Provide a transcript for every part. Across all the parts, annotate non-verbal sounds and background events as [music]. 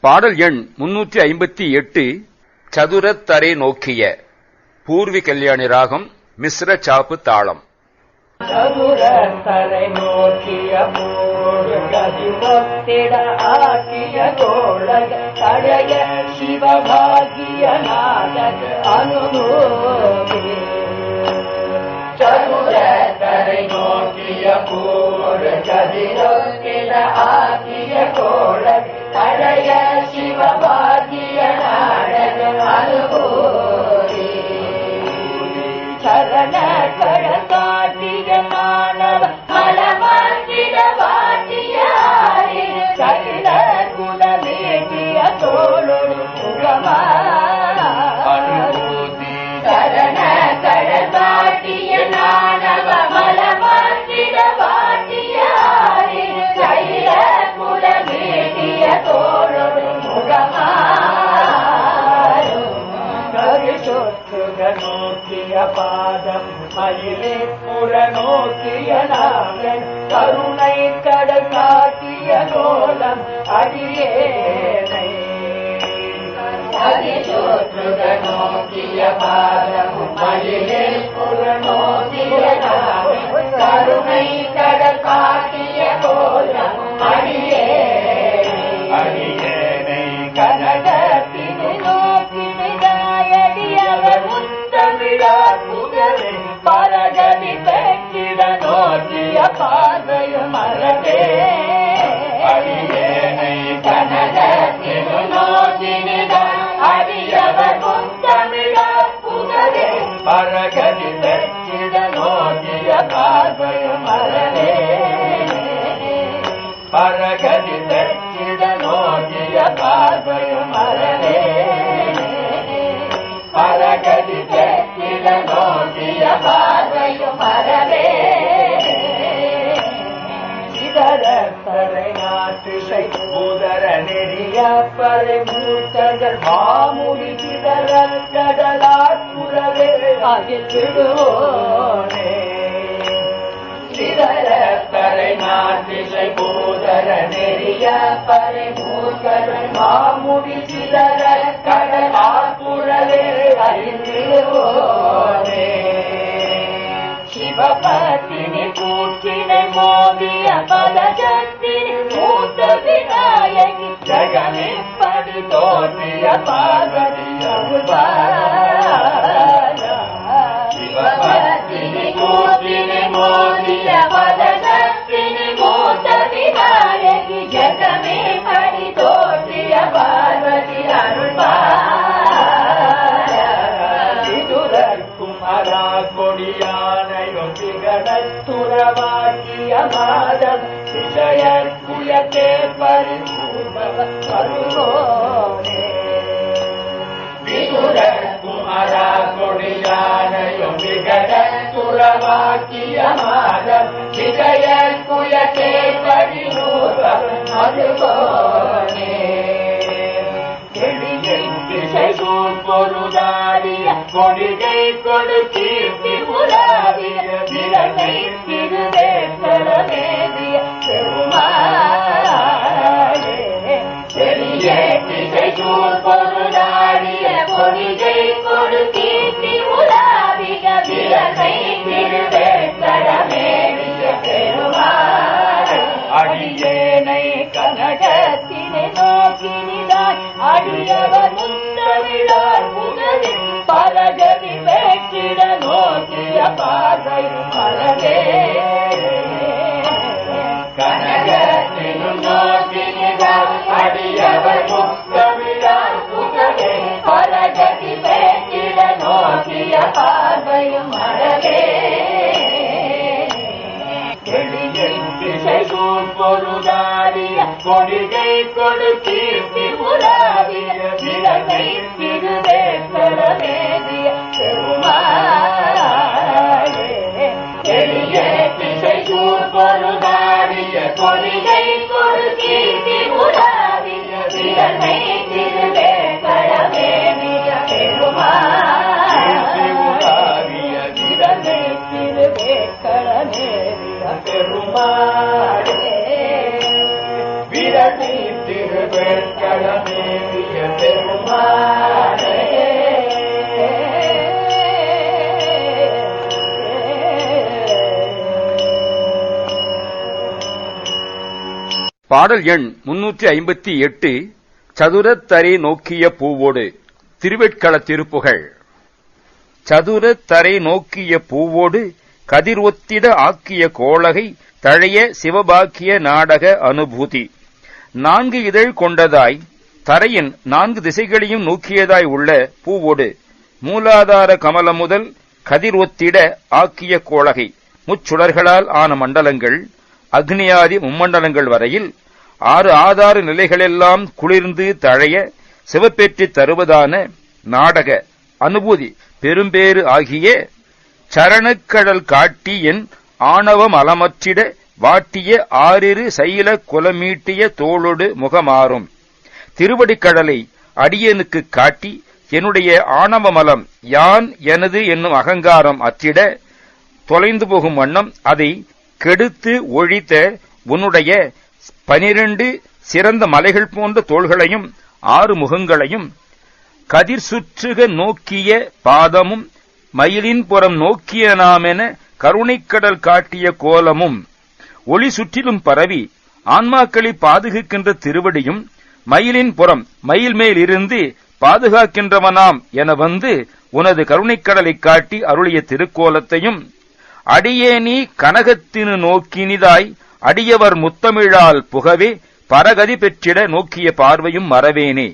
பாடல் எண் முன்னூற்றி ஐம்பத்தி எட்டு சதுரத்தரை நோக்கிய பூர்வி கல்யாணி ராகம் மிஸ்ர சாப்பு தாளம். சதுர நோக்கிய போடு கதிமொத்திட ஆக்கிய கோழக தடைய சிவபாகிய நாடக அனுபோகி சதுர நோக்கிய போடு கதிமொத்திட ஆக்கிய கோழக தடைய சிவபாகிய நாடக அனுபோகி சரண பாதம் மயிலே புற நோக்கிய நாகன் கருணை கடல் காட்டிய கோலம் அடியேனை. நோக்கிய பாதம் மயிலே புற நோக்கிய நாகன் கருணை கடல் காட்டிய கோலம் புகழே பரகதி பெற்றிட நோக்கிய பார்வையும் மரபே பரகதி பெற்றிட நோக்கிய பார்வையும் மரவே பரகதி பெற்றிட நோக்கிய பார்வையும் மரவே நாட்டிசை உதர நெறிய பறை மூத்தர்கள் மாமுடி சிதற கடலாற்றுறவே அகிழ்விடுவோனே சிதற பறை நாட்டிசை போதர நெறிய பறை மூக்கரை மாமுடி சிதற அறிந்திடுவோனே சிவபத்தினி கூற்றினை மோதிய மூத்த விநாயகி ஜகமே படி தோன்றிய பார்வதி திகழத்துறவாக்கிய மாதம் விஷயற்குயத்தே பரிபூர்வ பருவோனே விதுரகுமரா கொடியானையும் விகடத்துறவாக்கிய மாதம் விஷயற்குயத்தே பரிபூர்வ பருவோனே பொருளாடிய கொடிகை கொடு கீர்த்தி உலாவிய விரலை திருவே. பொருளாடிய கொடு கீர்த்தி உலாவிய அடியேனை கனகத்தினை நோக்கினாய் அடியவர் முத்தமிழார் புகழி பரகதி வேற்றிட நோக்கிய பொருளாடிய கொடிகை கொடு கீர்த்தி உலாவிய விரலை திருவேற்றலமேதிய பெரிய திசை திசைசூர் பொருளாடிய கொடிகை கொடு கீர்த்தி உலாவிய விரலை திருவே பாடல் எண் முன்னூற்றி ஐம்பத்தி எட்டு சதுரத்தரை நோக்கிய பூவோடு திருவெட்கள திருப்புகழ். சதுரத்தரை நோக்கிய பூவோடு கதிர் ஒத்திட ஆக்கிய கோளகை தழைய சிவபாக்கிய நாடக அனுபூதி. நான்கு இதழ் கொண்டதாய் தரையின் நான்கு திசைகளையும் நோக்கியதாய் உள்ள பூவோடு மூலாதார கமலம் முதல் கதிர் ஒத்திட ஆக்கிய கோளகை முச்சுடர்களால் ஆன மண்டலங்கள் அக்னியாதி மும்மண்டலங்கள் வரையில் ஆறு ஆதார நிலைகளெல்லாம் குளிர்ந்து தழைய சிவப்பேற்றி தருவதான நாடக அனுபூதி பெரும்பேறு ஆகிய சரணக்கடல் காட்டி என் ஆணவம் அலமற்றிட வாட்டிய ஆறிரு சைல குலமீட்டிய தோளொடு முகமாறும். திருவடிக்கடலை அடியனுக்கு காட்டி என்னுடைய ஆணவமலம் யான் எனது என்னும் அகங்காரம் அற்றிட தொலைந்து போகும் வண்ணம் அதை கெடுத்து ஒழித்த உன்னுடைய பனிரெண்டு சிறந்த மலைகள் போன்ற தோள்களையும் ஆறு முகங்களையும் கதிர் சுற்றுக நோக்கிய பாதமும் மயிலின் புறம் நோக்கிய நாமென கருணைக்கடல் காட்டிய கோலமும் ஒளி சுற்றிலும் பரவி ஆன்மாக்களை பாதுகாக்கின்ற திருவடியும் மயிலின் புறம் மயில் மேல் இருந்து பாதுகாக்கின்றவனாம் என வந்து உனது கருணைக்கடலைக் காட்டி அருளிய திருக்கோலத்தையும் அடியேனி கனகத்தினு நோக்கினிதாய் அடியவர் முத்தமிழால் புகவே பரகதி பெற்றிட நோக்கிய பார்வையும் மறவேனே.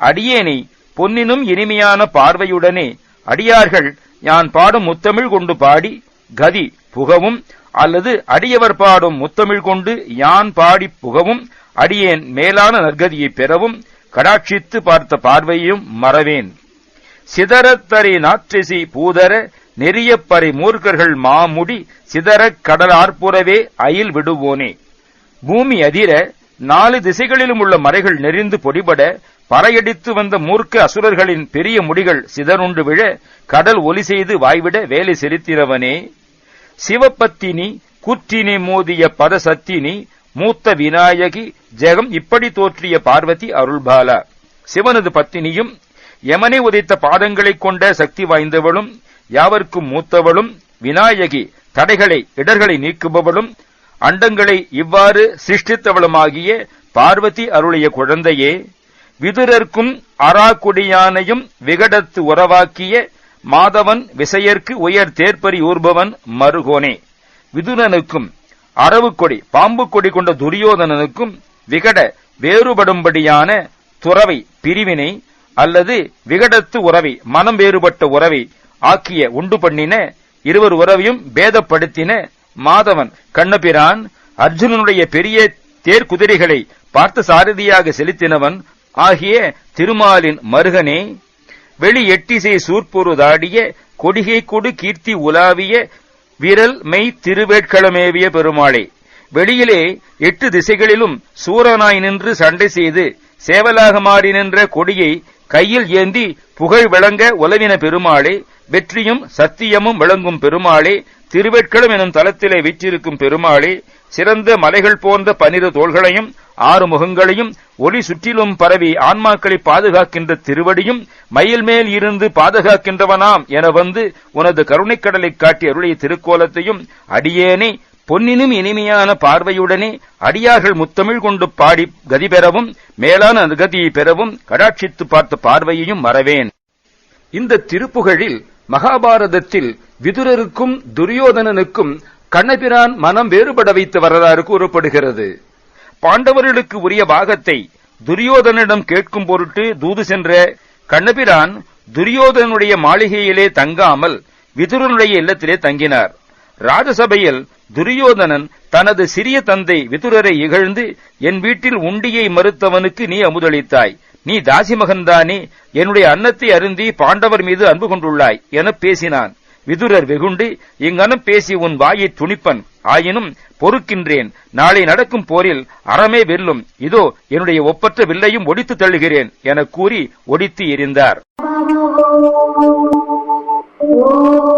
அடியேனை பொன்னினும் இனிமையான பார்வையுடனே அடியார்கள் யான் பாடும் முத்தமிழ் கொண்டு பாடி கதி புகவும் அல்லது அடியவர் பாடும் முத்தமிழ் கொண்டு யான் பாடி புகவும் அடியேன் மேலான நற்கதியை பெறவும் கடாட்சித்து பார்த்த பார்வையும் மறவேன். சிதறத்தரை நாற்றிசி பூதர நெறியப்பறை மூர்க்கர்கள் மாமுடி சிதறக் கடல் அயில் விடுவோனே. பூமி அதிர நாலு திசைகளிலும் உள்ள மறைகள் நெறிந்து பொடிபட பறையடித்து வந்த மூர்க்க அசுரர்களின் பெரிய முடிகள் சிதறுண்டு விழ கடல் ஒலி செய்து வாய்விட வேலை செலுத்தினவனே. சிவபத்தினி குற்றினி மோதிய பதசத்தினி மூத்த விநாயகி ஜெகம் இப்படி தோற்றிய பார்வதி அருள்பாலா. சிவனது பத்தினியும் யமனை உதைத்த பாதங்களைக் கொண்ட சக்தி வாய்ந்தவளும் யாவர்க்கும் மூத்தவளும் விநாயகி தடைகளை இடர்களை நீக்குபவளும் அண்டங்களை இவ்வாறு சிருஷ்டித்தவளுமாகிய பார்வதி அருளிய குழந்தையே விதுரர்க்கும் அராக்குடியானையும் விகடத்து உறவாக்கிய மாதவன் விசையர்க்கு உயர் தேர்ப்பறி ஊர்பவன் மருகோனே. விதுரனுக்கும் அரவுக்கொடி பாம்பு கொடி கொண்ட துரியோதனனுக்கும் விகட வேறுபடும்படியான துறவை பிரிவினை அல்லது விகடத்து உறவை மனம் வேறுபட்ட உறவை ஆக்கிய உண்டு பண்ணின இருவர் உறவையும் பேதப்படுத்தின மாதவன் கண்ணபிரான் அர்ஜுனனுடைய பெரிய தேர்குதிரைகளை பார்த்த சாரதியாக செலுத்தினவன் ஆகிய திருமாலின் மருகனே வெளி எட்டிசை சூர்பொருதாடிய கொடிகை கொடு கீர்த்தி உலாவிய விரல் மெய் திருவேட்களமேவிய பெருமாளே வெளியிலே எட்டு திசைகளிலும் சூரனாய் நின்று சண்டை செய்து சேவலாக மாறி நின்ற கொடியை கையில் ஏந்தி புகழ் விளங்க உலவின பெருமாளே வெற்றியும் சத்தியமும் விளங்கும் பெருமாளே திருவேட்களம் எனும் தலத்திலே வீற்றிருக்கும் பெருமாளே சிறந்த மலைகள் போன்ற பனிரு தோள்களையும் ஆறு முகங்களையும் ஒளி சுற்றிலும் பரவி ஆன்மாக்களை பாதுகாக்கின்ற திருவடியும் மயில் மேல் இருந்து பாதுகாக்கின்றவனாம் என வந்து உனது கருணைக்கடலை காட்டி அருளிய திருக்கோலத்தையும் அடியேனே பொன்னினும் இனிமையான பார்வையுடனே அடியார்கள் முத்தமிழ் கொண்டு பாடி கதி பெறவும் மேலான கதியை பெறவும் கடாட்சித்து பார்த்த பார்வையையும் மறவேன். இந்த திருப்புகழில் மகாபாரதத்தில் விதுரருக்கும் துரியோதனனுக்கும் கண்ணபிரான் மனம் வேறுபட வைத்த வரலாறு கூறப்படுகிறது. பாண்டவர்களுக்கு உரிய பாகத்தை துரியோதனிடம் கேட்கும் பொருட்டு தூது சென்ற கண்ணபிரான் துரியோதனுடைய மாளிகையிலே தங்காமல் விதுரனுடைய இல்லத்திலே தங்கினார். ராஜசபையில் துரியோதனன் தனது சிறிய தந்தை விதுரரை இகழ்ந்து என் வீட்டில் உண்டியை மறுத்தவனுக்கு நீ அமுதளித்தாய். நீ தாசி மகன்தானே என்னுடைய அன்னத்தை அருந்தி பாண்டவர் மீது அன்பு கொண்டுள்ளாய் எனப் பேசினான். விதுரர் வெகுண்டு இங்கனம் பேசி உன் வாயைத் துணிப்பன். ஆயினும் பொறுக்கின்றேன். நாளை நடக்கும் போரில் அறமே வெல்லும். இதோ என்னுடைய ஒப்பற்ற வில்லையும் ஒடித்து தள்ளுகிறேன் என கூறி ஒடித்து எரிந்தார் [laughs]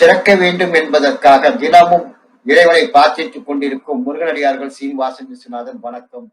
சிறக்க வேண்டும் என்பதற்காக தினமும் இறைவனை பிரார்த்தித்துக் கொண்டிருக்கும் முருகனடியார்கள் சீனிவாசன் விஸ்வநாதன் வணக்கம்.